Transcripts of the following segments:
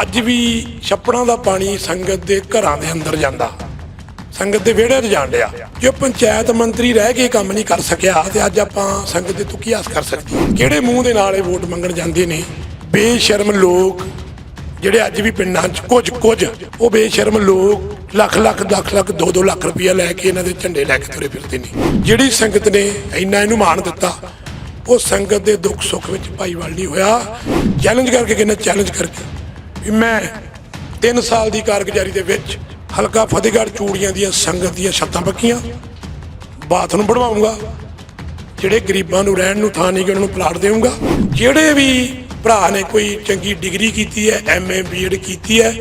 ਅੱਜ ਵੀ ਛੱਪੜਾਂ ਦਾ ਪਾਣੀ ਸੰਗਤ ਦੇ ਘਰਾਂ ਦੇ ਅੰਦਰ ਜਾਂਦਾ। ਸੰਗਤ ਦੇ ਵਿਹੜੇ 'ਚ ਜਾਣ ਡਿਆ। ਜੇ ਪੰਚਾਇਤ ਮੰਤਰੀ ਰਹਿ ਕੇ ਕੰਮ ਨਹੀਂ ਕਰ ਸਕਿਆ, ਤੇ ਅੱਜ ਆਪਾਂ ਸੰਗਤ ਦੇ ਤੋਂ ਕੀ ਆਸ ਕਰ ਸਕਦੇ ਕਿਹੜੇ ਮੂੰਹ ਦੇ ਨਾਲ ਇਹ ਵੋਟ ਮੰਗਣ ਜਾਂਦੇ ਨੇ? ਬੇਸ਼ਰਮ ਲੋਕ ਜਿਹੜੇ ਅੱਜ ਵੀ ਪਿੰਡਾਂ 'ਚ ਕੁਝ ਕੁਝ, ਉਹ ਬੇਸ਼ਰਮ ਲੋਕ ਲੱਖ ਲੱਖ ਲੱਖ ਲੱਖ 2-2 ਲੱਖ ਰੁਪਇਆ ਲੈ ਕੇ ਇਹਨਾਂ ਦੇ ਝੰਡੇ ਲੈ ਕੇ ਤੁਰੇ ਫਿਰਦੇ ਨੇ। ਜਿਹੜੀ ਸੰਗਤ ਨੇ ਇੰਨਾ ਇਹਨੂੰ ਮਾਣ ਦਿੱਤਾ, ਉਹ ਸੰਗਤ ਦੇ ਦੁੱਖ ਸੁੱਖ ਵਿੱਚ ਭਾਈਵਾਲ ਨਹੀਂ ਹੋਇਆ। ਚੈਲੰਜ ਕਰਕੇ ਕਿੰਨਾ ਚੈਲੰਜ ਕਰਕੇ? ਮੈਂ 3 ਸਾਲ ਦੀ ਕਾਰਗੁਜ਼ਾਰੀ ਦੇ ਵਿੱਚ ਹਲਕਾ ਫਤਿਹਗੜ੍ਹ ਚੂੜੀਆਂ ਦੀਆਂ ਸੰਗਤ ਦੀਆਂ ਛੱਤਾਂ ਪੱਕੀਆਂ, ਬਾਥਰੂਮ ਬਣਵਾਉਂਗਾ, ਜਿਹੜੇ ਗਰੀਬਾਂ ਨੂੰ ਰਹਿਣ ਨੂੰ, ਥਾਂ ਨਹੀਂ ਕਿ ਉਹਨਾਂ ਨੂੰ ਪਲਾਟ ਦੇਵਾਂਗਾ ਜਿਹੜੇ ਵੀ ਭਰਾ ਨੇ ਕੋਈ ਚੰਗੀ ਡਿਗਰੀ ਕੀਤੀ ਹੈ ਐਮਏ ਬੀਐਡ ਕੀਤੀ ਹੈ,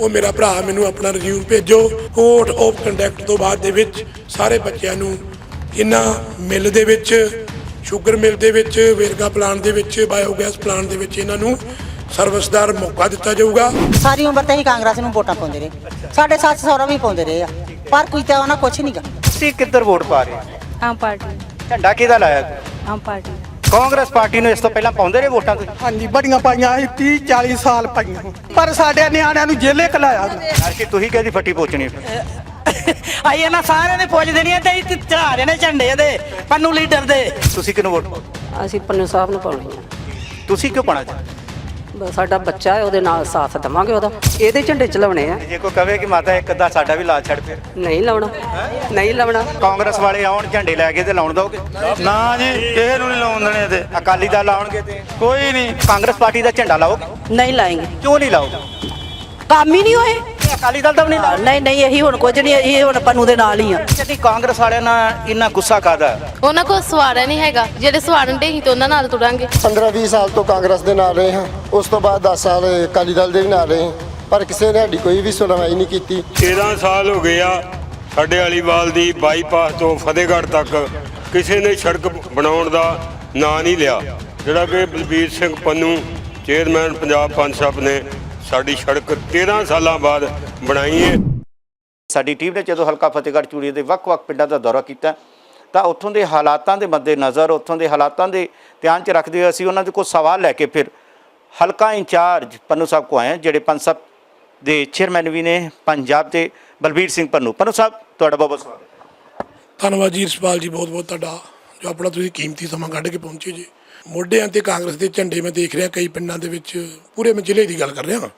ਉਹ ਮੇਰਾ ਭਰਾ ਮੈਨੂੰ ਆਪਣਾ ਰਿਜ਼ਿਊਮ ਭੇਜੋ। ਕੋਡ ਆਫ ਕੰਡਕਟ ਤੋਂ ਬਾਅਦ ਦੇ ਵਿੱਚ ਸਾਰੇ ਬੱਚਿਆਂ ਨੂੰ ਇਹਨਾਂ ਮਿਲ ਦੇ ਵਿੱਚ, ਸ਼ੂਗਰ ਮਿਲ ਦੇ ਵਿੱਚ ਵੇਰਗਾ ਪਲਾਂਟ ਦੇ ਵਿੱਚ ਬਾਇਓਗੈਸ ਪਲਾਂਟ ਦੇ ਵਿੱਚ ਇਹਨਾਂ ਨੂੰ ਸਰਵਿਸਦਾਰ ਮੌਕਾ ਦਿੱਤਾ ਜਾਊਗਾ। ਸਾਰੀ ਉਮਰ ਤੇ ਹੀ ਕਾਂਗਰਸ ਨੂੰ ਵੋਟਾਂ ਪਾਉਂਦੇ ਰਹੇ। ਸਾਡੇ ਸੱਸ ਸਹੁਰਾ ਵੀ ਪਾਉਂਦੇ ਰਹੇ ਆ। ਪਰ ਕੋਈ ਤਾਂ ਉਹਨਾਂ ਕੁਛ ਨਹੀਂ ਗਾ। ਤੁਸੀਂ ਕਿੱਧਰ ਵੋਟ ਪਾ ਰਹੇ ਹੋ? ਆਮ ਪਾਰਟੀ। ਝੰਡਾ ਕਿਹਦਾ ਲਾਇਆ ਆਮ ਪਾਰਟੀ। ਕਾਂਗਰਸ ਪਾਰਟੀ ਨੂੰ ਇਸ ਤੋਂ ਪਹਿਲਾਂ ਪਾਉਂਦੇ ਰਹੇ ਵੋਟਾਂ ਤੁਸੀਂ? ਹਾਂਜੀ ਬੜੀਆਂ ਪਾਈਆਂ ਸੀ 30 40 ਸਾਲ ਪਾਈਆਂ ਪਰ ਸਾਡੇ ਨਿਆਣਿਆਂ ਨੂੰ ਜੇਲੇ ਕਲਾਇਆ ਕਿ ਤੁਸੀਂ ਕਿਹਦੀ ਫੱਟੀ ਪੋਚਣੀ ਫਿਰ ਆਈ ਇਹਨਾਂ ਸਾਰਿਆਂ ਨੇ ਪੁੱਛ ਦੇਣੀਆਂ ਤੇ ਇੱਥੇ ਚੜਾ ਦੇਣੇ ਝੰਡੇ ਦੇ ਪੰਨੂ ਲੀਡਰ ਦੇ। ਤੁਸੀਂ ਕਿਹਨੂੰ ਵੋਟ ਪਾਓ ਅਸੀਂ ਪੰਨੂ ਸਾਹਿਬ ਨੂੰ ਪਾਉਣੀ ਆ ਤੁਸੀਂ ਕਿਉਂ ਪਾਣਾ ਚਾਹੁੰਦੇ? ਸਾਡਾ ਬੱਚਾ ਹੈ ਉਹਦੇ ਨਾਲ ਸਾਥ ਦੇਵਾਂਗੇ ਉਹਦਾ। ਇਹਦੇ ਝੰਡੇ ਚਲਾਉਣੇ ਆ। ਜੇ ਕੋਈ ਕਵੇ ਕਿ ਮਾਤਾ ਇੱਕ ਅੱਧਾ ਸਾਡਾ ਵੀ ਲਾ ਛੱਡ ਫਿਰ। ਨਹੀਂ ਲਾਉਣਾ। ਨਹੀਂ ਲਾਉਣਾ। ਕਾਂਗਰਸ ਵਾਲੇ ਆਉਣ ਝੰਡੇ ਲੈ ਕੇ ਤੇ ਲਾਉਣ ਦੋਗੇ? ਨਾ ਜੀ ਕਿਸੇ ਨੂੰ ਨਹੀਂ ਲਾਉਣ ਦੇਣੇ ਤੇ। ਅਕਾਲੀ ਦਲ ਆਉਣਗੇ ਤੇ? ਕੋਈ ਨਹੀਂ। ਕਾਂਗਰਸ ਪਾਰਟੀ ਦਾ ਝੰਡਾ ਲਾਓਗੇ? ਨਹੀਂ ਲਾਏਂਗੇ। ਕਿਉਂ ਨਹੀਂ ਲਾਓਗੇ? ਕੰਮ ਹੀ ਨਹੀਂ ਹੋਏ। ਅਕਾਲੀ ਦਲ ਦਾ ਵੀ ਨਹੀਂ ਲਾਓਗੇ ਨਹੀਂ ਨਹੀਂ ਇਹੀ ਹੁਣ ਕੁਝ ਨਹੀਂ ਇਹ ਹੁਣ ਪੰਨੂ ਦੇ ਨਾਲ ਹੀ ਆ। ਜਿਹੜੀ ਕਾਂਗਰਸ ਵਾਲਿਆਂ ਨਾਲ ਇੰਨਾ ਗੁੱਸਾ ਕਾਦਾ ਉਹਨਾਂ ਕੋਲ ਸਵਾਰਾ ਨਹੀਂ ਹੈਗਾ। ਜਿਹੜੇ ਸਵਾਰਨ ਦੇ ਹੀ ਤੇ ਉਹਨਾਂ ਨਾਲ ਤੁਰਾਂਗੇ। 15-20 ਸਾਲ ਤੋਂ ਕਾਂਗਰਸ ਦੇ ਨਾਲ ਰਹੇ ਹਾਂ। ਉਸ ਤੋਂ ਬਾਅਦ 10 ਸਾਲ ਅਕਾਲੀ ਦਲ ਦੇ ਵੀ ਨਾਲ ਰਹੇ ਹਾਂ। ਪਰ ਕਿਸੇ ਨੇ ਸਾਡੀ ਕੋਈ ਵੀ ਸੁਣਵਾਈ ਨਹੀਂ ਕੀਤੀ। 13 ਸਾਲ ਹੋ ਗਏ ਆ ਸਾਡੇ ਵਾਲੀਵਾਲ ਦੀ ਬਾਈਪਾਸ ਤੋਂ ਫਤਿਹਗੜ੍ਹ ਤੱਕ ਕਿਸੇ ਨੇ ਸੜਕ ਬਣਾਉਣ ਦਾ ਨਾਂ ਨਹੀਂ ਲਿਆ। ਜਿਹੜਾ ਕਿ ਬਲਬੀਰ ਸਿੰਘ ਪੰਨੂ ਚੇਅਰਮੈਨ ਪੰਜਾਬ ਪੰਜ ਨੇ ਸਾਡੀ ਸੜਕ 13 ਸਾਲਾਂ ਬਾਅਦ ਬਣਾਈ ਹੈ ਸਾਡੀ ਟੀਮ ਨੇ ਜਦੋਂ ਹਲਕਾ ਫਤਿਹਗੜ੍ਹ ਚੂੜੀ ਦੇ ਵੱਖ-ਵੱਖ ਪਿੰਡਾਂ ਦਾ ਦੌਰਾ ਕੀਤਾ ਤਾਂ ਉੱਥੋਂ ਦੇ ਹਾਲਾਤਾਂ ਦੇ ਮੱਦੇ ਨਜ਼ਰ ਉੱਥੋਂ ਦੇ ਹਾਲਾਤਾਂ ਦੇ ਧਿਆਨ 'ਚ ਰੱਖਦੇ ਹੋਏ ਅਸੀਂ ਉਹਨਾਂ ਦੇ ਕੋਲ ਸਵਾਲ ਲੈ ਕੇ ਫਿਰ ਹਲਕਾ ਇੰਚਾਰਜ ਪੰਨੂ ਸਾਹਿਬ ਕੋ ਆਏ ਹਾਂ, ਜਿਹੜੇ ਪੰਜ ਸਾਹਿਬ ਦੇ ਚੇਅਰਮੈਨ ਵੀ ਨੇ ਪੰਜਾਬ ਦੇ ਬਲਬੀਰ ਸਿੰਘ ਪੰਨੂ। ਪੰਨੂ ਸਾਹਿਬ ਤੁਹਾਡਾ ਬਹੁਤ ਬਹੁਤ ਸਵਾਗਤ ਧੰਨਵਾਦ ਜੀ ਰਸਪਾਲ ਜੀ ਬਹੁਤ ਬਹੁਤ ਤੁਹਾਡਾ ਜੋ ਆਪਣਾ ਤੁਸੀਂ ਕੀਮਤੀ ਸਮਾਂ ਕੱਢ ਕੇ ਪਹੁੰਚੇ ਜੀ। ਮੋਢਿਆਂ ਤੇ ਕਾਂਗਰਸ ਦੇ ਝੰਡੇ ਮੈਂ ਦੇਖ ਰਿਹਾ, ਕਈ ਪਿੰਡਾਂ ਦੇ ਵਿੱਚ, ਪੂਰੇ ਮੈਂ ਜ਼ਿਲ੍ਹੇ ਦੀ ਗੱਲ ਕਰ ਰਿਹਾ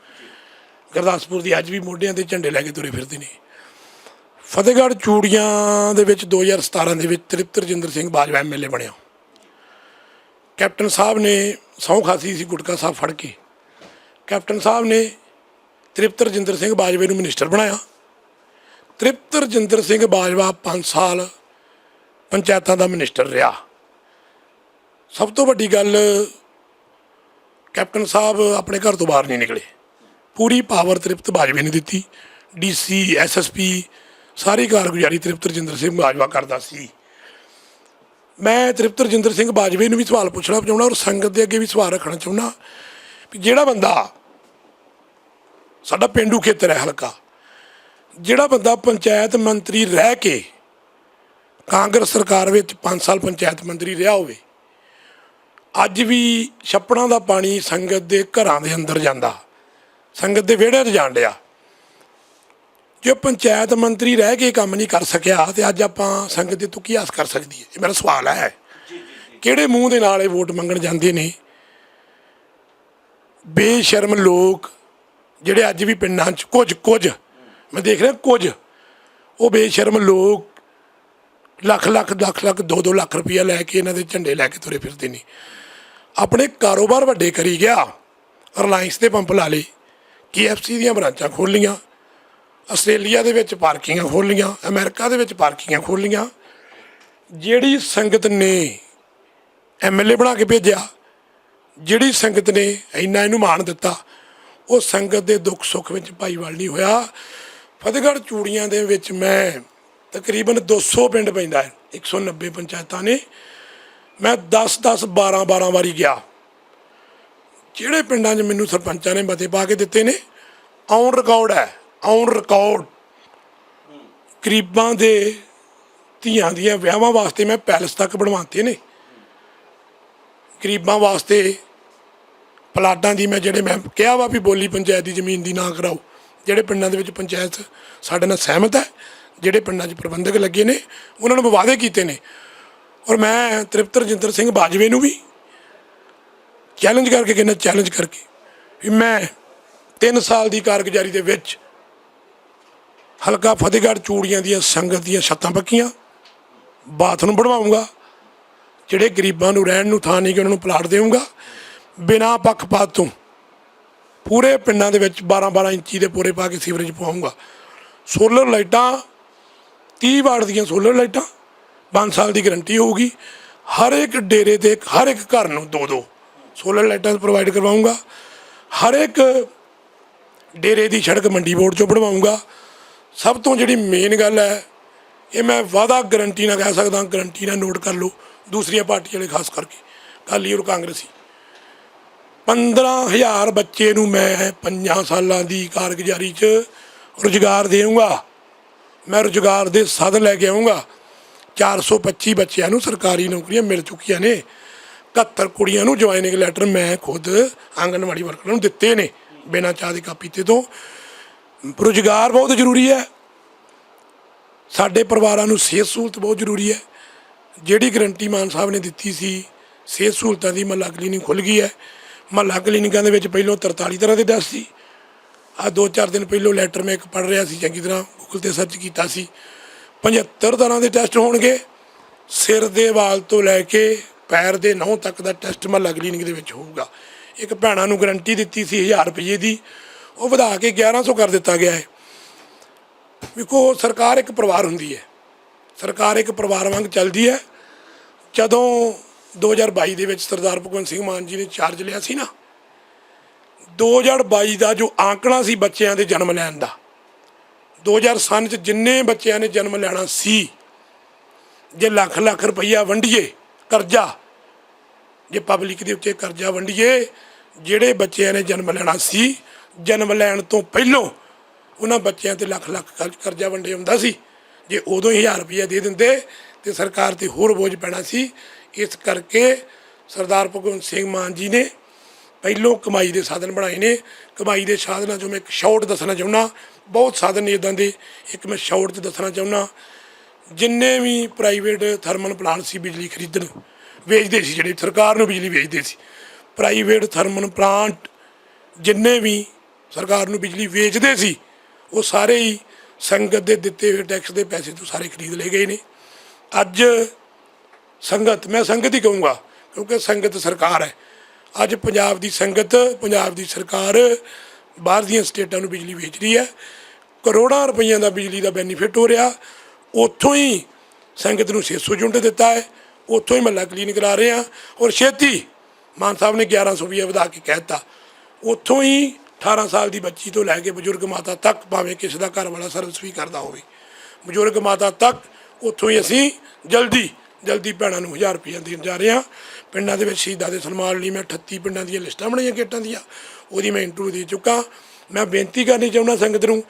ਗੁਰਦਾਸਪੁਰ ਦੀ ਅੱਜ ਵੀ ਮੋਢਿਆਂ ਤੇ ਝੰਡੇ ਲੈ ਕੇ ਤੁਰੇ ਫਿਰਦੇ ਨੇ। ਫਤਿਹਗੜ੍ਹ ਚੂੜੀਆਂ ਦੇ ਵਿੱਚ 2017 ਦੇ ਵਿੱਚ ਤ੍ਰਿਪਤ ਰਜਿੰਦਰ ਸਿੰਘ ਬਾਜਵਾ ਐਮਐਲਏ ਬਣਿਆ। ਕੈਪਟਨ ਸਾਹਿਬ ਨੇ ਸਹੁੰ ਖਾਸੀ ਸੀ, ਗੁਟਕਾ ਸਾਹਿਬ ਫੜ ਕੇ। ਕੈਪਟਨ ਸਾਹਿਬ ਨੇ ਤ੍ਰਿਪਤ ਰਜਿੰਦਰ ਸਿੰਘ ਬਾਜਵੇ ਨੂੰ ਮਿਨਿਸਟਰ ਬਣਾਇਆ। ਤ੍ਰਿਪਤ ਰਜਿੰਦਰ ਸਿੰਘ ਬਾਜਵਾ 5 ਸਾਲ ਪੰਚਾਇਤਾਂ ਦਾ ਮਿਨਿਸਟਰ ਰਿਹਾ। ਸਭ ਤੋਂ ਵੱਡੀ ਗੱਲ, ਕੈਪਟਨ ਸਾਹਿਬ ਆਪਣੇ ਘਰ ਤੋਂ ਬਾਹਰ ਨਹੀਂ ਨਿਕਲੇ। ਪੂਰੀ ਪਾਵਰ ਤ੍ਰਿਪਤ ਬਾਜਵੇ ਨੇ ਦਿੱਤੀ। ਡੀਸੀ ਐਸਐਸਪੀ ਸਾਰੀ ਕਾਰਗੁਜ਼ਾਰੀ ਤ੍ਰਿਪਤ ਰਜਿੰਦਰ ਸਿੰਘ ਬਾਜਵਾ ਕਰਦਾ ਸੀ। ਮੈਂ ਤ੍ਰਿਪਤ ਰਜਿੰਦਰ ਸਿੰਘ ਬਾਜਵੇ ਨੂੰ ਵੀ ਸਵਾਲ ਪੁੱਛਣਾ ਚਾਹੁੰਦਾ ਔਰ ਸੰਗਤ ਦੇ ਅੱਗੇ ਵੀ ਸਵਾਲ ਰੱਖਣਾ ਚਾਹੁੰਦਾ ਵੀ ਜਿਹੜਾ ਬੰਦਾ ਸਾਡਾ ਪਿੰਡੂ ਖੇਤਰ ਹੈ ਹਲਕਾ, ਜਿਹੜਾ ਬੰਦਾ ਪੰਚਾਇਤ ਮੰਤਰੀ ਰਹਿ ਕੇ ਕਾਂਗਰਸ ਸਰਕਾਰ ਵਿੱਚ 5 ਸਾਲ ਪੰਚਾਇਤ ਮੰਤਰੀ ਰਿਹਾ ਹੋਵੇ ਅੱਜ ਵੀ ਛੱਪੜਾਂ ਦਾ ਪਾਣੀ ਸੰਗਤ ਦੇ ਘਰਾਂ ਦੇ ਅੰਦਰ ਜਾਂਦਾ। ਸੰਗਤ ਦੇ ਵਿਹੜੇ 'ਚ ਜਾਣ ਡਿਆ। ਜੇ ਪੰਚਾਇਤ ਮੰਤਰੀ ਰਹਿ ਕੇ ਕੰਮ ਨਹੀਂ ਕਰ ਸਕਿਆ ਤੇ ਅੱਜ ਆਪਾਂ ਸੰਗਤ ਦੇ ਤੋਂ ਕੀ ਆਸ ਕਰ ਸਕਦੀ ਹੈ? ਇਹ ਮੇਰਾ ਸਵਾਲ ਹੈ। ਕਿਹੜੇ ਮੂੰਹ ਦੇ ਨਾਲ ਇਹ ਵੋਟ ਮੰਗਣ ਜਾਂਦੇ ਨੇ? ਬੇਸ਼ਰਮ ਲੋਕ ਜਿਹੜੇ ਅੱਜ ਵੀ ਪਿੰਡਾਂ 'ਚ ਕੁਝ ਕੁਝ ਮੈਂ ਦੇਖ ਰਿਹਾ ਕੁਝ ਉਹ ਬੇਸ਼ਰਮ ਲੋਕ ਲੱਖ ਲੱਖ ਲੱਖ ਲੱਖ 2-2 ਲੱਖ ਰੁਪਇਆ ਲੈ ਕੇ ਇਹਨਾਂ ਦੇ ਝੰਡੇ ਲੈ ਕੇ ਤੁਰੇ ਫਿਰਦੇ ਨੇ। ਆਪਣੇ ਕਾਰੋਬਾਰ ਵੱਡੇ ਕਰੀ ਗਿਆ। ਰਿਲਾਇੰਸ ਦੇ ਪੰਪ ਲਾ ਲਏ। KFC ਦੀਆਂ ਬ੍ਰਾਂਚਾਂ ਖੋਲ੍ਹ ਲਈਆਂ। ਆਸਟ੍ਰੇਲੀਆ ਦੇ ਵਿੱਚ ਪਾਰਕਿੰਗਾਂ ਖੋਲ੍ਹ ਲਈਆਂ। ਅਮਰੀਕਾ ਦੇ ਵਿੱਚ ਪਾਰਕਿੰਗਾਂ ਖੋਲ੍ਹ ਲਈਆਂ। ਜਿਹੜੀ ਸੰਗਤ ਨੇ ਐਮਐਲਏ ਬਣਾ ਕੇ ਭੇਜਿਆ, ਜਿਹੜੀ ਸੰਗਤ ਨੇ ਇੰਨਾ ਇਹਨੂੰ ਮਾਣ ਦਿੱਤਾ, ਉਹ ਸੰਗਤ ਦੇ ਦੁੱਖ ਸੁੱਖ ਵਿੱਚ ਭਾਈਵਾਲ ਨਹੀਂ ਹੋਇਆ। ਫਤਿਹਗੜ੍ਹ ਚੂੜੀਆਂ ਦੇ ਵਿੱਚ ਮੈਂ ਤਕਰੀਬਨ 200 ਪਿੰਡ ਪੈਂਦਾ ਹੈ। 190 ਪੰਚਾਇਤਾਂ ਨੇ। ਮੈਂ 10 10 12 12 ਵਾਰੀ ਗਿਆ। ਜਿਹੜੇ ਪਿੰਡਾਂ 'ਚ ਮੈਨੂੰ ਸਰਪੰਚਾਂ ਨੇ ਮਤੇ ਪਾ ਕੇ ਦਿੱਤੇ ਨੇ ਔਨ ਰਿਕਾਰਡ ਹੈ ਔਨ ਰਿਕਾਰਡ ਗਰੀਬਾਂ ਦੇ ਧੀਆਂ ਦੀਆਂ ਵਿਆਹਾਂ ਵਾਸਤੇ ਮੈਂ ਪੈਲਸ ਤੱਕ ਬਣਵਾਤੇ ਨੇ। ਗਰੀਬਾਂ ਵਾਸਤੇ ਪਲਾਟਾਂ ਦੀ ਮੈਂ ਜਿਹੜੇ ਮੈਂ ਕਿਹਾ ਵਾ ਵੀ ਬੋਲੀ ਪੰਚਾਇਤ ਦੀ ਜ਼ਮੀਨ ਦੀ ਨਾ ਕਰਾਓ। ਜਿਹੜੇ ਪਿੰਡਾਂ ਦੇ ਵਿੱਚ ਪੰਚਾਇਤ ਸਾਡੇ ਨਾਲ ਸਹਿਮਤ ਹੈ, ਜਿਹੜੇ ਪਿੰਡਾਂ 'ਚ ਪ੍ਰਬੰਧਕ ਲੱਗੇ ਨੇ, ਉਹਨਾਂ ਨੂੰ ਵਾਅਦੇ ਕੀਤੇ ਨੇ। ਔਰ ਮੈਂ ਤ੍ਰਿਪਤ ਰਜਿੰਦਰ ਸਿੰਘ ਬਾਜਵੇ ਨੂੰ ਵੀ ਚੈਲੰਜ ਕਰਕੇ ਕਹਿੰਦਾ ਚੈਲੰਜ ਕਰਕੇ ਵੀ ਮੈਂ 3 ਸਾਲ ਦੀ ਕਾਰਗੁਜ਼ਾਰੀ ਦੇ ਵਿੱਚ ਹਲਕਾ ਫਤਿਹਗੜ੍ਹ ਚੂੜੀਆਂ ਦੀਆਂ ਸੰਗਤ ਦੀਆਂ ਛੱਤਾਂ ਪੱਕੀਆਂ ਬਾਥਰੂਮ ਬਣਵਾਉਂਗਾ, ਜਿਹੜੇ ਗਰੀਬਾਂ ਨੂੰ ਰਹਿਣ ਨੂੰ ਥਾਂ ਨਹੀਂ ਕਿ ਉਹਨਾਂ ਨੂੰ ਪਲਾਟ ਦੇਵਾਂਗਾ, ਬਿਨਾਂ ਪੱਖਪਾਤ ਤੋਂ ਪੂਰੇ ਪਿੰਡਾਂ ਦੇ ਵਿੱਚ 12 12 ਇੰਚੀ ਦੇ ਪੂਰੇ ਪਾ ਕੇ ਸੀਵਰੇਜ ਪਵਾਉਂਗਾ। ਸੋਲਰ ਲਾਈਟਾਂ 30 ਵਾਟ ਦੀਆਂ ਸੋਲਰ ਲਾਈਟਾਂ 5 ਸਾਲ ਦੀ ਗਾਰੰਟੀ ਹੋਊਗੀ। ਹਰ ਇੱਕ ਡੇਰੇ ਤੇ ਹਰ ਇੱਕ ਘਰ ਨੂੰ ਦੋ ਦੋ ਸੋਲਰ ਲਾਈਟਾਂ ਪ੍ਰੋਵਾਈਡ ਕਰਵਾਉਂਗਾ ਹਰ ਇੱਕ ਡੇਰੇ ਦੀ ਸੜਕ ਮੰਡੀ ਬੋਰਡ ਚੋਂ ਬਣਵਾਉਂਗਾ ਸਭ ਤੋਂ ਜਿਹੜੀ ਮੇਨ ਗੱਲ ਹੈ, ਇਹ ਮੈਂ ਵਾਅਦਾ ਗਾਰੰਟੀ ਨਾਲ ਕਹਿ ਸਕਦਾ ਗਾਰੰਟੀ ਨਾਲ ਨੋਟ ਕਰ ਲਓ ਦੂਸਰੀਆਂ ਪਾਰਟੀਆਂ ਵਾਲੇ ਖਾਸ ਕਰਕੇ, ਅਕਾਲੀ ਔਰ ਕਾਂਗਰਸੀ। 15000 ਬੱਚੇ ਨੂੰ ਮੈਂ 5 ਸਾਲਾਂ ਦੀ ਕਾਰਗੁਜ਼ਾਰੀ 'ਚ ਰੁਜ਼ਗਾਰ ਦੇਵਾਂਗਾ ਮੈਂ ਰੁਜ਼ਗਾਰ ਦੇ ਸਾਧਨ ਲੈ ਕੇ ਆਉਂਗਾ 425 ਬੱਚਿਆਂ ਨੂੰ ਸਰਕਾਰੀ ਨੌਕਰੀਆਂ ਮਿਲ ਚੁੱਕੀਆਂ ਨੇ। 71 ਕੁੜੀਆਂ ਨੂੰ ਜੁਆਇਨਿੰਗ ਲੈਟਰ ਮੈਂ ਖੁਦ ਆਂਗਨਵਾੜੀ ਵਰਕਰਾਂ ਨੂੰ ਦਿੱਤੇ ਨੇ ਬਿਨਾਂ ਚਾਹ ਦੀ ਕਾਪੀ ਤੇ ਤੋਂ। ਰੁਜ਼ਗਾਰ ਬਹੁਤ ਜ਼ਰੂਰੀ ਹੈ। ਸਾਡੇ ਪਰਿਵਾਰਾਂ ਨੂੰ ਸਿਹਤ ਸਹੂਲਤ ਬਹੁਤ ਜ਼ਰੂਰੀ ਹੈ। ਜਿਹੜੀ ਗਰੰਟੀ ਮਾਨ ਸਾਹਿਬ ਨੇ ਦਿੱਤੀ ਸੀ, ਸਿਹਤ ਸਹੂਲਤਾਂ ਦੀ ਮਹੱਲਾ ਕਲੀਨਿਕ ਖੁੱਲ ਗਈ ਹੈ। ਮਹੱਲਾ ਕਲੀਨਿਕਾਂ ਦੇ ਵਿੱਚ ਪਹਿਲਾਂ 43 ਤਰ੍ਹਾਂ ਦੇ ਟੈਸਟ ਸੀ। ਆ ਦੋ ਚਾਰ ਦਿਨ ਪਹਿਲਾਂ ਲੈਟਰ ਮੈਂ ਇੱਕ ਪੜ੍ਹ ਰਿਹਾ ਸੀ, ਚੰਗੀ ਤਰ੍ਹਾਂ ਗੂਗਲ ਤੇ ਸਰਚ ਕੀਤਾ ਸੀ। 75 ਤਰ੍ਹਾਂ ਦੇ ਟੈਸਟ ਹੋਣਗੇ। ਸਿਰ ਦੇ ਵਾਲ ਤੋਂ ਲੈ ਕੇ ਪੈਰ ਦੇ ਨਹੁੰ ਤੱਕ ਦਾ ਟੈਸਟ ਮਹੱਲਾ ਕਲੀਨਿਕ ਦੇ ਵਿੱਚ ਹੋਊਗਾ। ਇੱਕ ਭੈਣਾਂ ਨੂੰ ਗਰੰਟੀ ਦਿੱਤੀ ਸੀ 1000 ਰੁਪਏ ਦੀ। ਉਹ ਵਧਾ ਕੇ 1100 ਕਰ ਦਿੱਤਾ ਗਿਆ ਹੈ। ਵੇਖੋ, ਸਰਕਾਰ ਇੱਕ ਪਰਿਵਾਰ ਹੁੰਦੀ ਹੈ। ਸਰਕਾਰ ਇੱਕ ਪਰਿਵਾਰ ਵਾਂਗ ਚੱਲਦੀ ਹੈ। ਜਦੋਂ 2022 ਦੇ ਵਿੱਚ ਸਰਦਾਰ ਭਗਵੰਤ ਸਿੰਘ ਮਾਨ ਜੀ ਨੇ ਚਾਰਜ ਲਿਆ ਸੀ ਨਾ 2022 ਦਾ ਜੋ ਆંકੜਾ ਸੀ ਬੱਚਿਆਂ ਦੇ ਜਨਮ ਲੈਣ ਦਾ 2000 ਚ ਜਿੰਨੇ ਬੱਚਿਆਂ ਨੇ ਜਨਮ ਲੈਣਾ ਸੀ, ਜੇ ਲੱਖ ਲੱਖ ਰੁਪਈਆ ਵੰਡੀਏ ਕਰਜ਼ਾ, ਜੇ ਪਬਲਿਕ ਦੇ ਉੱਤੇ ਕਰਜ਼ਾ ਵੰਡੀਏ, ਜਿਹੜੇ ਬੱਚਿਆਂ ਨੇ ਜਨਮ ਲੈਣਾ ਸੀ, ਜਨਮ ਲੈਣ ਤੋਂ ਪਹਿਲਾਂ ਉਹਨਾਂ ਬੱਚਿਆਂ ਤੇ ਲੱਖ ਲੱਖ ਕਰਜ਼ਾ ਵੰਡੇ ਹੁੰਦਾ ਸੀ। ਜੇ ਉਦੋਂ ਹੀ 1000 ਰੁਪਈਆ ਦੇ ਦਿੰਦੇ ਤੇ ਸਰਕਾਰ ਤੇ ਹੋਰ ਬੋਝ ਪੈਣਾ ਸੀ। ਇਸ ਕਰਕੇ ਸਰਦਾਰ ਭਗਵੰਤ ਸਿੰਘ ਮਾਨ ਜੀ ਨੇ ਪਹਿਲੋਂ ਕਮਾਈ ਦੇ ਸਾਧਨ ਬਣਾਏ ਨੇ। ਕਮਾਈ ਦੇ ਸਾਧਨਾਂ ਚੋਂ ਮੈਂ ਇੱਕ ਸ਼ਾਰਟ ਦੱਸਣਾ ਚਾਹੁੰਦਾ। ਬਹੁਤ ਸਾਧਨ ਨੇ ਇਦਾਂ ਦੇ। ਇੱਕ ਮੈਂ ਸ਼ਾਰਟ 'ਚ ਦੱਸਣਾ ਚਾਹੁੰਦਾ। ਜਿੰਨੇ ਵੀ ਪ੍ਰਾਈਵੇਟ ਥਰਮਲ ਪਲਾਂਟ ਸੀ ਬਿਜਲੀ ਖਰੀਦਣ, ਵੇਚਦੇ ਸੀ ਜਿਹੜੇ, ਸਰਕਾਰ ਨੂੰ ਬਿਜਲੀ ਵੇਚਦੇ ਸੀ। ਪ੍ਰਾਈਵੇਟ ਥਰਮਲ ਪਲਾਂਟ ਜਿੰਨੇ ਵੀ ਸਰਕਾਰ ਨੂੰ ਬਿਜਲੀ ਵੇਚਦੇ ਸੀ, ਉਹ ਸਾਰੇ ਹੀ ਸੰਗਤ ਦੇ ਦਿੱਤੇ ਹੋਏ ਟੈਕਸ ਦੇ ਪੈਸੇ ਤੋਂ ਸਾਰੇ ਖਰੀਦ ਲਏ ਗਏ ਨੇ। ਅੱਜ ਸੰਗਤ, ਮੈਂ ਸੰਗਤ ਹੀ ਕਹੂੰਗਾ, ਕਿਉਂਕਿ ਸੰਗਤ ਸਰਕਾਰ ਹੈ। ਅੱਜ ਪੰਜਾਬ ਦੀ ਸੰਗਤ, ਪੰਜਾਬ ਦੀ ਸਰਕਾਰ ਬਾਹਰ ਦੀਆਂ ਸਟੇਟਾਂ ਨੂੰ ਬਿਜਲੀ ਵੇਚ ਰਹੀ ਹੈ। ਕਰੋੜਾਂ ਰੁਪਈਆਂ ਦਾ ਬਿਜਲੀ ਦਾ ਬੈਨੀਫਿਟ ਹੋ ਰਿਹਾ। ਉੱਥੋਂ ਹੀ ਸੰਗਤ ਨੂੰ 600 ਯੂਨਿਟ ਦਿੱਤਾ ਹੈ। ਉੱਥੋਂ ਹੀ ਮਹੱਲਾ ਕਲੀਨਿਕ ਕਰਾ ਰਹੇ ਆ ਔਰ ਛੇਤੀ ਮਾਨ ਸਾਹਿਬ ਨੇ 1100 ਰੁਪਈਆ ਵਧਾ ਕੇ ਕਹਿਤਾ ਉੱਥੋਂ ਹੀ 18 ਸਾਲ ਦੀ ਬੱਚੀ ਤੋਂ ਲੈ ਕੇ ਬਜ਼ੁਰਗ ਮਾਤਾ ਤੱਕ ਭਾਵੇਂ ਕਿਸੇ ਦਾ ਘਰ ਵਾਲਾ ਸਰਵਿਸ ਵੀ ਕਰਦਾ ਹੋਵੇ। ਬਜ਼ੁਰਗ ਮਾਤਾ ਤੱਕ ਉੱਥੋਂ ਹੀ ਅਸੀਂ ਜਲਦੀ ਜਲਦੀ ਭੈਣਾਂ ਨੂੰ 1000 ਰੁਪਈਆ ਦੇਣ ਜਾ ਰਹੇ ਹਾਂ। ਪਿੰਡਾਂ ਦੇ ਵਿੱਚ ਸ਼ਹੀਦਾਂ ਦੇ ਸਨਮਾਨ ਲਈ ਮੈਂ 38 ਪਿੰਡਾਂ ਦੀਆਂ ਲਿਸਟਾਂ ਬਣਾਈਆਂ ਗੇਟਾਂ ਦੀਆਂ, ਉਹਦੀ ਮੈਂ ਇੰਟਰਵਿਊ ਦੇ ਚੁੱਕਾ। ਮੈਂ ਬੇਨਤੀ ਕਰਨੀ ਚਾਹੁੰਦਾ ਸੰਗਤ ਨੂੰ,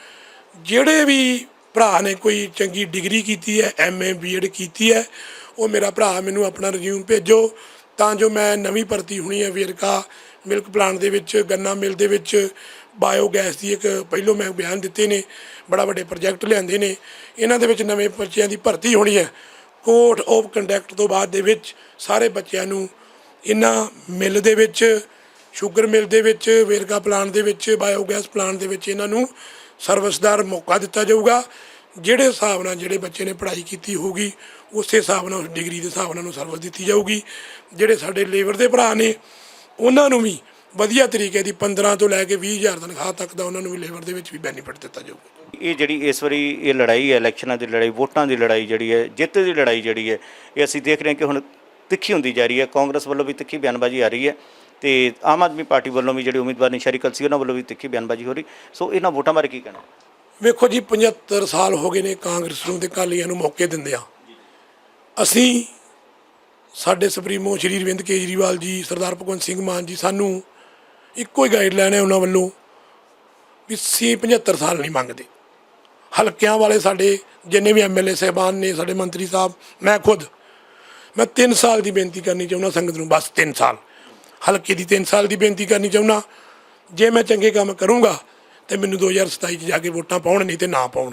ਜਿਹੜੇ ਵੀ ਭਰਾ ਨੇ ਕੋਈ ਚੰਗੀ ਡਿਗਰੀ ਕੀਤੀ ਹੈ ਐਮਏ ਬੀਐਡ ਕੀਤੀ ਹੈ, ਉਹ ਮੇਰਾ ਭਰਾ ਮੈਨੂੰ ਆਪਣਾ ਰਿਜ਼ਿਊਮ ਭੇਜੋ, ਤਾਂ ਜੋ ਮੈਂ ਨਵੀਂ ਭਰਤੀ ਹੋਣੀ ਹੈ ਵੇਰਕਾ ਮਿਲਕ ਪਲਾਂਟ ਦੇ ਵਿੱਚ, ਗੰਨਾ ਮਿਲ ਦੇ ਵਿੱਚ ਬਾਇਓ ਗੈਸ ਦੀ ਇੱਕ ਪਹਿਲੋਂ ਮੈਂ ਬਿਆਨ ਦਿੱਤੇ ਨੇ, ਬੜਾ ਵੱਡੇ ਪ੍ਰੋਜੈਕਟ ਲਿਆਂਦੇ ਨੇ। ਇਹਨਾਂ ਦੇ ਵਿੱਚ ਨਵੇਂ ਬੱਚਿਆਂ ਦੀ ਭਰਤੀ ਹੋਣੀ ਹੈ। ਕੋਡ ਆਫ ਕੰਡਕਟ ਤੋਂ ਬਾਅਦ ਦੇ ਵਿੱਚ ਸਾਰੇ ਬੱਚਿਆਂ ਨੂੰ ਇਹਨਾਂ ਮਿਲ ਦੇ ਵਿੱਚ, ਸ਼ੂਗਰ ਮਿਲ ਦੇ ਵਿੱਚ, ਵੇਰਕਾ ਪਲਾਂਟ ਦੇ ਵਿੱਚ, ਬਾਇਓਗੈਸ ਪਲਾਂਟ ਦੇ ਵਿੱਚ ਇਹਨਾਂ ਨੂੰ ਸਰਵਿਸਦਾਰ ਮੌਕਾ ਦਿੱਤਾ ਜਾਊਗਾ। ਜਿਹੜੇ ਹਿਸਾਬ ਨਾਲ ਜਿਹੜੇ ਬੱਚੇ ਨੇ ਪੜ੍ਹਾਈ ਕੀਤੀ ਹੋਊਗੀ, ਉਸੇ ਹਿਸਾਬ ਨਾਲ ਉਸ ਡਿਗਰੀ ਦੇ ਹਿਸਾਬ ਨਾਲ ਉਹਨੂੰ ਸਰਵਿਸ ਦਿੱਤੀ ਜਾਊਗੀ। ਜਿਹੜੇ ਸਾਡੇ ਲੇਬਰ ਦੇ ਭਰਾ ਨੇ ਉਹਨਾਂ ਨੂੰ ਵੀ ਵਧੀਆ ਤਰੀਕੇ ਦੀ 15 ਤੋਂ ਲੈ ਕੇ 20000 ਤਨਖਾਹ ਤੱਕ ਦਾ ਉਹਨਾਂ ਨੂੰ ਵੀ ਲੇਬਰ ਦੇ ਵਿੱਚ ਵੀ ਬੈਨੀਫਿਟ ਦਿੱਤਾ ਜਾਊਗਾ। ਇਹ ਜਿਹੜੀ ਇਸ ਵਾਰੀ ਇਹ ਲੜਾਈ ਹੈ, ਇਲੈਕਸ਼ਨਾਂ ਦੀ ਲੜਾਈ, ਵੋਟਾਂ ਦੀ ਲੜਾਈ ਜਿਹੜੀ ਹੈ, ਜਿੱਤ ਦੀ ਲੜਾਈ ਜਿਹੜੀ ਹੈ, ਇਹ ਅਸੀਂ ਦੇਖ ਰਹੇ ਹਾਂ ਕਿ ਹੁਣ ਤਿੱਖੀ ਹੁੰਦੀ ਜਾ ਰਹੀ ਹੈ। ਕਾਂਗਰਸ ਵੱਲੋਂ ਵੀ ਤਿੱਖੀ ਬਿਆਨਬਾਜ਼ੀ ਆ ਰਹੀ ਹੈ ਤੇ ਆਮ ਆਦਮੀ ਪਾਰਟੀ ਵੱਲੋਂ ਵੀ ਜਿਹੜੇ ਉਮੀਦਵਾਰ ਨਿਸ਼ਾਰੀ ਕਲਸੀ ਉਹਨਾਂ ਵੱਲੋਂ ਵੀ ਤਿੱਖੀ ਬਿਆਨਬਾਜ਼ੀ ਹੋ ਰਹੀ। ਸੋ ਇਹਨਾਂ ਵੋਟਾਂ ਬਾਰੇ ਕੀ ਕਹਿਣਾ? ਵੇਖੋ ਜੀ 75 ਸਾਲ ਹੋ ਗਏ ਨੇ ਕਾਂਗਰਸ ਨੂੰ ਤੇ ਕਾਲੀਆਂ ਨੂੰ ਮੌਕੇ ਦਿੰਦੇ ਆ। ਅਸੀਂ ਸਾਡੇ ਸੁਪਰੀਮੋ ਸ਼੍ਰੀ ਅਰਵਿੰਦ ਕੇਜਰੀਵਾਲ ਜੀ, ਸਰਦਾਰ ਭਗਵੰਤ ਸਿੰਘ ਮਾਨ ਜੀ ਸਾਨੂੰ ਇੱਕੋ ਹੀ ਗਾਈਡਲਾਈਨ ਹੈ ਉਹਨਾਂ ਵੱਲੋਂ ਵੀ ਅਸੀਂ 75 ਸਾਲ ਨਹੀਂ ਮੰਗਦੇ। ਹਲਕਿਆਂ ਵਾਲੇ ਸਾਡੇ, ਜਿੰਨੇ ਵੀ ਐਮਐਲਏ ਸਹਿਬਾਨ ਨੇ, ਸਾਡੇ ਮੰਤਰੀ ਸਾਹਿਬ, ਮੈਂ ਖੁਦ, ਮੈਂ 3 ਸਾਲ ਦੀ ਬੇਨਤੀ ਕਰਨੀ ਚਾਹੁੰਦਾ ਸੰਗਤ ਨੂੰ, ਬਸ 3 ਸਾਲ। ਹਲਕੇ ਦੀ 3 ਸਾਲ ਦੀ ਬੇਨਤੀ ਕਰਨੀ ਚਾਹੁੰਦਾ। ਜੇ ਮੈਂ ਚੰਗੇ ਕੰਮ ਕਰੂੰਗਾ, ਤੇ ਮੈਨੂੰ 2027 ਚ ਜਾ ਕੇ ਵੋਟਾਂ ਪਾਉਣ, ਨਹੀਂ ਤੇ ਨਾ ਪਾਉਣ।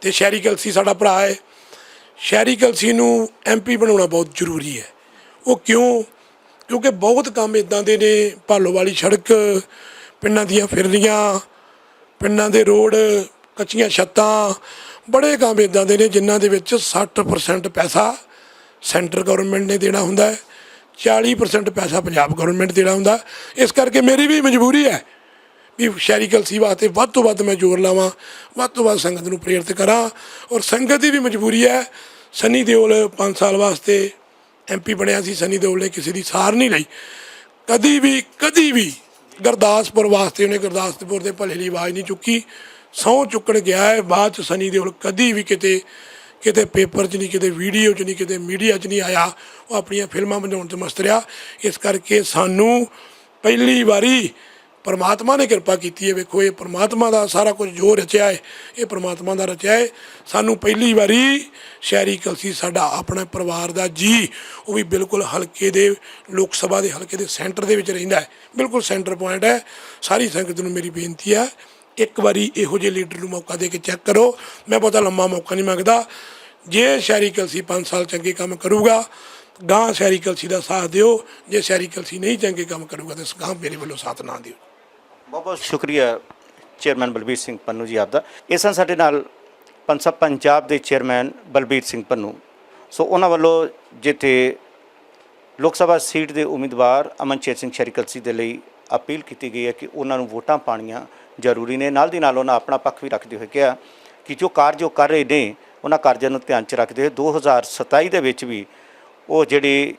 ਤੇ ਸ਼ਹਿਰੀ ਕਲਸੀ ਸਾਡਾ ਭਰਾ ਹੈ। ਸ਼ਹਿਰੀ ਕਲਸੀ ਨੂੰ ਐਮਪੀ ਬਣਾਉਣਾ ਬਹੁਤ ਜ਼ਰੂਰੀ ਹੈ। ਉਹ ਕਿਉਂ? ਕਿਉਂਕਿ ਬਹੁਤ ਕੰਮ ਇਦਾਂ ਦੇ ਨੇ ਭਾਲੋ ਵਾਲੀ ਸੜਕ, ਪਿੰਡਾਂ ਦੀਆਂ ਫਿਰਨੀਆਂ, ਪਿੰਡਾਂ ਦੇ ਰੋਡ ਕੱਚੀਆਂ ਛੱਤਾਂ, ਬੜੇ ਕੰਮ ਇਦਾਂ ਦੇ ਨੇ ਜਿਨ੍ਹਾਂ ਦੇ ਵਿੱਚ 60% ਪੈਸਾ ਸੈਂਟਰ ਗਵਰਨਮੈਂਟ ਨੇ ਦੇਣਾ ਹੁੰਦਾ ਹੈ 40% ਪੈਸਾ ਪੰਜਾਬ ਗਵਰਨਮੈਂਟ ਦੇਣਾ ਹੁੰਦਾ ਇਸ ਕਰਕੇ ਮੇਰੀ ਵੀ ਮਜਬੂਰੀ ਹੈ ਵੀ ਸ਼ਹਿਰੀ ਕਲਸੀ ਵਾਸਤੇ ਵੱਧ ਤੋਂ ਵੱਧ ਮੈਂ ਜ਼ੋਰ ਲਾਵਾਂ, ਵੱਧ ਤੋਂ ਵੱਧ ਸੰਗਤ ਨੂੰ ਪ੍ਰੇਰਿਤ ਕਰਾਂ ਔਰ ਸੰਗਤ ਦੀ ਵੀ ਮਜਬੂਰੀ ਹੈ। ਸਨੀ ਦਿਓਲ 5 ਸਾਲ ਵਾਸਤੇ ਐਮਪੀ ਬਣਿਆ ਸੀ, ਸਨੀ ਦਿਓਲ ਨੇ ਕਿਸੇ ਦੀ ਸਾਰ ਨਹੀਂ ਲਈ। ਕਦੀ ਵੀ ਕਦੀ ਵੀ ਗੁਰਦਾਸਪੁਰ ਵਾਸਤੇ ਉਹਨੇ ਗੁਰਦਾਸਪੁਰ ਦੇ ਭਲੇ ਲਈ ਆਵਾਜ਼ ਨਹੀਂ ਚੁੱਕੀ। ਸਹੁੰ ਚੁੱਕਣ ਗਿਆ ਹੈ, ਬਾਅਦ ਚ ਸਨੀ ਦਿਓਲ ਕਦੀ ਵੀ ਕਿਤੇ ਕਿਤੇ ਪੇਪਰ 'ਚ ਨਹੀਂ, ਕਿਤੇ ਵੀਡੀਓ 'ਚ ਨਹੀਂ, ਕਿਤੇ ਮੀਡੀਆ 'ਚ ਨਹੀਂ ਆਇਆ, ਉਹ ਆਪਣੀਆਂ ਫਿਲਮਾਂ ਬਣਾਉਣ 'ਚ ਮਸਤ ਰਿਹਾ। ਇਸ ਕਰਕੇ ਸਾਨੂੰ ਪਹਿਲੀ ਵਾਰੀ ਪਰਮਾਤਮਾ ਨੇ ਕਿਰਪਾ ਕੀਤੀ ਹੈ। ਵੇਖੋ, ਇਹ ਪਰਮਾਤਮਾ ਦਾ ਸਾਰਾ ਕੁਝ ਜੋ ਰਚਿਆ ਹੈ, ਇਹ ਪਰਮਾਤਮਾ ਦਾ ਰਚਿਆ ਹੈ। ਸਾਨੂੰ ਪਹਿਲੀ ਵਾਰੀ ਸ਼ਹਿਰੀ ਕਲਸੀ, ਸਾਡਾ ਆਪਣਾ ਪਰਿਵਾਰ ਦਾ ਜੀ, ਉਹ ਵੀ ਬਿਲਕੁਲ ਹਲਕੇ ਦੇ ਲੋਕ ਸਭਾ ਦੇ ਹਲਕੇ ਦੇ ਸੈਂਟਰ ਦੇ ਵਿੱਚ ਰਹਿੰਦਾ ਹੈ। ਬਿਲਕੁਲ ਸੈਂਟਰ ਪੁਆਇੰਟ ਹੈ। ਸਾਰੀ ਸੰਗਤ ਨੂੰ ਮੇਰੀ ਬੇਨਤੀ ਹੈ ਇੱਕ ਵਾਰੀ ਇਹੋ ਜਿਹੇ ਲੀਡਰ ਨੂੰ ਮੌਕਾ ਦੇ ਕੇ ਚੈੱਕ ਕਰੋ। ਮੈਂ ਬਹੁਤਾ ਲੰਮਾ ਮੌਕਾ ਨਹੀਂ ਮੰਗਦਾ। ਜੇ ਸ਼ਹਿਰੀ ਕਲਸੀ 5 ਸਾਲ ਚੰਗੇ ਕੰਮ ਕਰੂਗਾ ਗਾਂ ਸ਼ਹਿਰੀ ਕਲਸੀ ਦਾ ਸਾਥ ਦਿਓ। ਜੇ ਸ਼ਹਿਰੀ ਕਲਸੀ ਨਹੀਂ ਚੰਗੇ ਕੰਮ ਕਰੂਗਾ ਤਾਂ ਗਾਂ ਮੇਰੇ ਵੱਲੋਂ ਸਾਥ ਨਾ ਦਿਓ। ਬਹੁਤ ਬਹੁਤ ਸ਼ੁਕਰੀਆ ਚੇਅਰਮੈਨ ਬਲਬੀਰ ਸਿੰਘ ਪੰਨੂ ਜੀ ਆਪ ਦਾ। ਇਸ ਸਨ ਸਾਡੇ ਨਾਲ ਪੰਸਾ ਪੰਜਾਬ ਦੇ ਚੇਅਰਮੈਨ ਬਲਬੀਰ ਸਿੰਘ ਪੰਨੂ। ਸੋ ਉਹਨਾਂ ਵੱਲੋਂ ਜਿੱਥੇ ਲੋਕ ਸਭਾ ਸੀਟ ਦੇ ਉਮੀਦਵਾਰ ਅਮਨਚੇਤ ਸਿੰਘ ਸ਼ਰੀਕਲਸੀ ਦੇ ਲਈ ਅਪੀਲ ਕੀਤੀ ਗਈ ਹੈ ਕਿ ਉਹਨਾਂ ਨੂੰ ਵੋਟਾਂ ਪਾਣੀਆਂ ਜ਼ਰੂਰੀ ਨੇ। ਨਾਲ ਦੀ ਨਾਲ ਉਹਨਾਂ ਆਪਣਾ ਪੱਖ ਵੀ ਰੱਖਦੇ ਹੋਏ ਕਿਹਾ ਕਿ ਜੋ ਕਾਰਜ ਉਹ ਕਰ ਰਹੇ ਨੇ, ਉਹਨਾਂ ਕਾਰਜਾਂ ਨੂੰ ਧਿਆਨ 'ਚ ਰੱਖਦੇ ਹੋਏ 2027 ਦੇ ਵਿੱਚ ਵੀ ਉਹ ਜਿਹੜੀ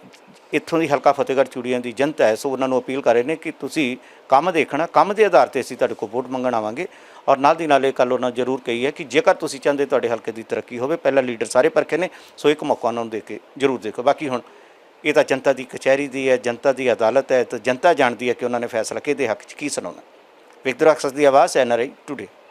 ਇੱਥੋਂ ਦੀ ਹਲਕਾ ਫਤਿਹਗੜ੍ਹ ਚੂੜੀਆਂ ਦੀ ਜਨਤਾ ਹੈ, ਸੋ ਉਹਨਾਂ ਨੂੰ ਅਪੀਲ ਕਰ ਰਹੇ ਨੇ ਕਿ ਤੁਸੀਂ ਕੰਮ ਦੇਖਣਾ, ਕੰਮ ਦੇ ਆਧਾਰ ਤੇ ਅਸੀਂ ਤੁਹਾਡੇ ਕੋਲ ਵੋਟ ਮੰਗਣ ਆਵਾਂਗੇ। ਔਰ ਨਾਲ ਦੀ ਨਾਲ ਇਹ ਕੱਲ ਉਹਨਾਂ ਜ਼ਰੂਰ ਕਹੀ ਹੈ ਕਿ ਜੇਕਰ ਤੁਸੀਂ ਚਾਹੁੰਦੇ ਤੁਹਾਡੇ ਹਲਕੇ ਦੀ ਤਰੱਕੀ ਹੋਵੇ, ਪਹਿਲਾਂ ਲੀਡਰ ਸਾਰੇ ਪਰਖੇ ਨੇ, ਸੋ ਇੱਕ ਮੌਕਾ ਉਹਨਾਂ ਨੂੰ ਦੇ ਕੇ ਜ਼ਰੂਰ ਦੇਖੋ। ਬਾਕੀ ਹੁਣ ਇਹ ਤਾਂ ਜਨਤਾ ਦੀ ਕਚਹਿਰੀ ਦੀ ਹੈ, ਜਨਤਾ ਦੀ ਅਦਾਲਤ ਹੈ, ਤਾਂ ਜਨਤਾ ਜਾਣਦੀ ਹੈ ਕਿ ਉਹਨਾਂ ਨੇ ਫੈਸਲਾ ਕਿਹਦੇ ਹੱਕ 'ਚ, ਕੀ ਸੁਣਾਉਣਾ। ਵਿਕਟਰ ਅਕਸਸ ਦੀ ਆਵਾਜ਼ ਹੈ ਐਨਆਰਆਈ ਟੁਡੇ